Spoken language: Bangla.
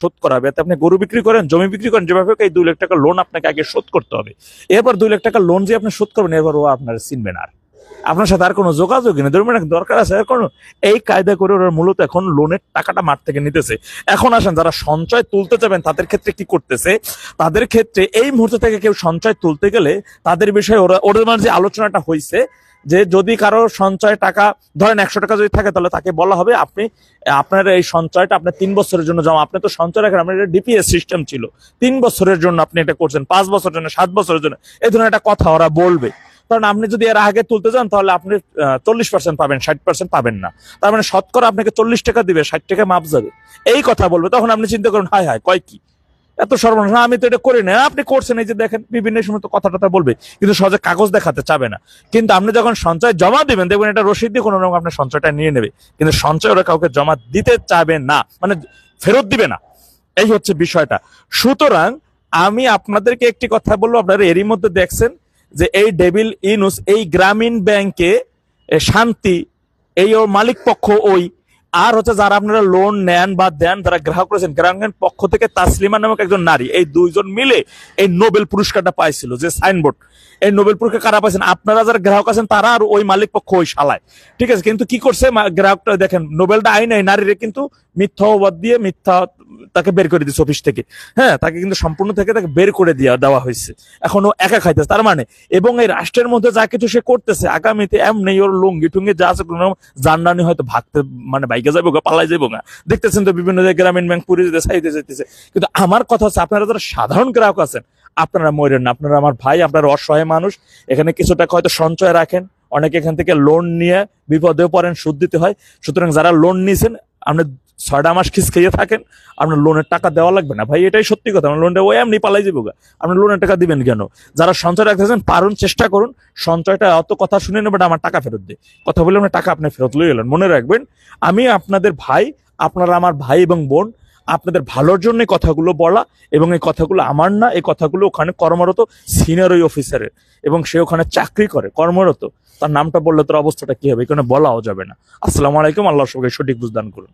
শোধ করা হবে এতে আপনি গরু বিক্রি করেন, জমি বিক্রি করেন, যেভাবে এই দুই লাখ টাকা লোন আপনাকে আগে শোধ করতে হবে। এরপর দুই লাখ টাকা লোন যে আপনি শোধ করবেন, এরপর ও আপনার চিনবে না আর। আপনার সাথে আর কোনো যোগাযোগই নেই। ধরবেন দরকার আছে আর কোনো এই কায়দা করে ওরা মূলত এখন লোনের টাকাটা মাঠ থেকে নিতেছে। এখন আসেন, যারা সঞ্চয় তুলতে যাবেন, তাদের ক্ষেত্রে কি করতেছে? তাদের ক্ষেত্রে এই মুহূর্তে থেকে কেউ সঞ্চয় তুলতে গেলে তাদের বিষয়ে ওরা, ওদের মানে যে আলোচনাটা হয়েছে যে যদি কারও সঞ্চয় টাকা, ধরেন একশো টাকা যদি থাকে, তাহলে তাকে বলা হবে, আপনি, আপনার এই সঞ্চয়টা আপনার তিন বছরের জন্য জমা, আপনি তো সঞ্চয় রাখেন, আপনার এটা ডিপিএস সিস্টেম ছিল। তিন বছরের জন্য আপনি এটা করছেন, পাঁচ বছরের জন্য, সাত বছরের জন্য এই ধরনের একটা কথা ওরা বলবে। কারণ আপনি যদি এর আগে তুলতে যান, তাহলে আপনি চল্লিশ পার্সেন্ট পাবেন, ষাট পার্সেন্ট পাবেন না। তার মানে শতকরা আপনাকে চল্লিশ টাকা দিবে, ষাট টাকা মাপ যাবে। এই কথা বলবে, তখন আপনি চিন্তা করুন, হায় হায়, কয় কি? এত সর্বনাশ। আমি তো এটা করি না। আপনি করছেন, এই যে দেখেন, বিভিন্ন সময় তো কথা টথা বলবে, কিন্তু সহজে কাগজ দেখাতে চাবে না। কিন্তু আপনি যখন সঞ্চয় জমা দিবেন, দেখবেন এটা রসিদ দিয়ে কোনো রকম আপনার সঞ্চয়টা নিয়ে নেবে। কিন্তু সঞ্চয় ওরা কাউকে জমা দিতে চাবে না মানে ফেরত দিবে না। এই হচ্ছে বিষয়টা। সুতরাং আমি আপনাদেরকে একটি কথা বলব, আপনারা এরই মধ্যে দেখছেন যে এই ডেভিল ইনুস, এই গ্রামীণ ব্যাংকে শান্তি, এই ওর মালিক পক্ষ ওই আর হচ্ছে যারা আপনারা লোন নেন বা দেন, যারা গ্রাহক করেছেন গ্রাহকের পক্ষ থেকে তাসলিমা নামক একজন নারী, এই দুইজন মিলে এই নোবেল পুরস্কারটা পাইছিল যে সাইনবোর্ড। এই নোবেল পুরস্কার কারা পাইছেন? আপনারা যারা গ্রাহক আছেন, তারা আর ওই মালিক পক্ষ ওই শালায়। ঠিক আছে, কিন্তু কি করছে গ্রাহকটা দেখেন, নোবেলটা আইন এই নারীরে কিন্তু মিথ্যা দিয়ে মিথ্যা তাকে বের করে দিচ্ছে অফিস থেকে। হ্যাঁ তাকে কিন্তু সম্পূর্ণ থেকে তাকে বের করে দেওয়া দেওয়া হয়েছে। এখনও একা খাইতেছে, তার মানে এবং এই রাষ্ট্রের মধ্যে যা কিছু সে করতেছে, আগামীতে এমনি ওর লুঙ্গি টুঙ্গি যা আছে কোনো জানলানি হয়তো ভাগতে মানে বাইকে যাব গা, পালাই যাব না দেখতেছেন তো বিভিন্ন জায়গায় গ্রামীণ ব্যাংক পুরি যেতে চাইতে যেতেছে কিন্তু আমার কথা হচ্ছে আপনারা যারা সাধারণ গ্রাহক আছেন, আপনারা মরেন না। আপনারা আমার ভাই, আপনারা অসহায় মানুষ। এখানে কিছু টাকা হয়তো সঞ্চয় রাখেন। অনেকে এখান থেকে লোন নিয়ে বিপদেও পড়েন, সুদ দিতে হয়। সুতরাং যারা লোন নিয়েছেন আপনি ছয়টা মাস খিস খেয়ে থাকেন, আপনার লোনের টাকা দেওয়া লাগবে না। ভাই, এটাই সত্যি কথা, আপনার লোনটা ওই এমনি পালাই যাব গা। আপনি লোনের টাকা দিবেন কেন? যারা সঞ্চয় রাখতেছেন, পারুন, চেষ্টা করুন। সঞ্চয়টা অত কথা শুনে নেবেন আমার টাকা ফেরত দে। কথা বলে আপনার টাকা আপনি ফেরত লয়ে গেলেন মনে রাখবেন, আমি আপনাদের ভাই, আপনারা আমার ভাই এবং বোন, আপনাদের ভালোর জন্য কথাগুলো বলা এবং এই কথাগুলো আমার না, এই কথাগুলো ওখানে কর্মরত সিনিয়র ওই অফিসারের এবং সে ওখানে চাকরি করে, কর্মরত। তার নামটা বললে তোর অবস্থাটা কি হবে? এখানে বলাও যাবে না। আসসালামু আলাইকুম, আল্লাহ সবাই সঠিক বুঝদান করুন।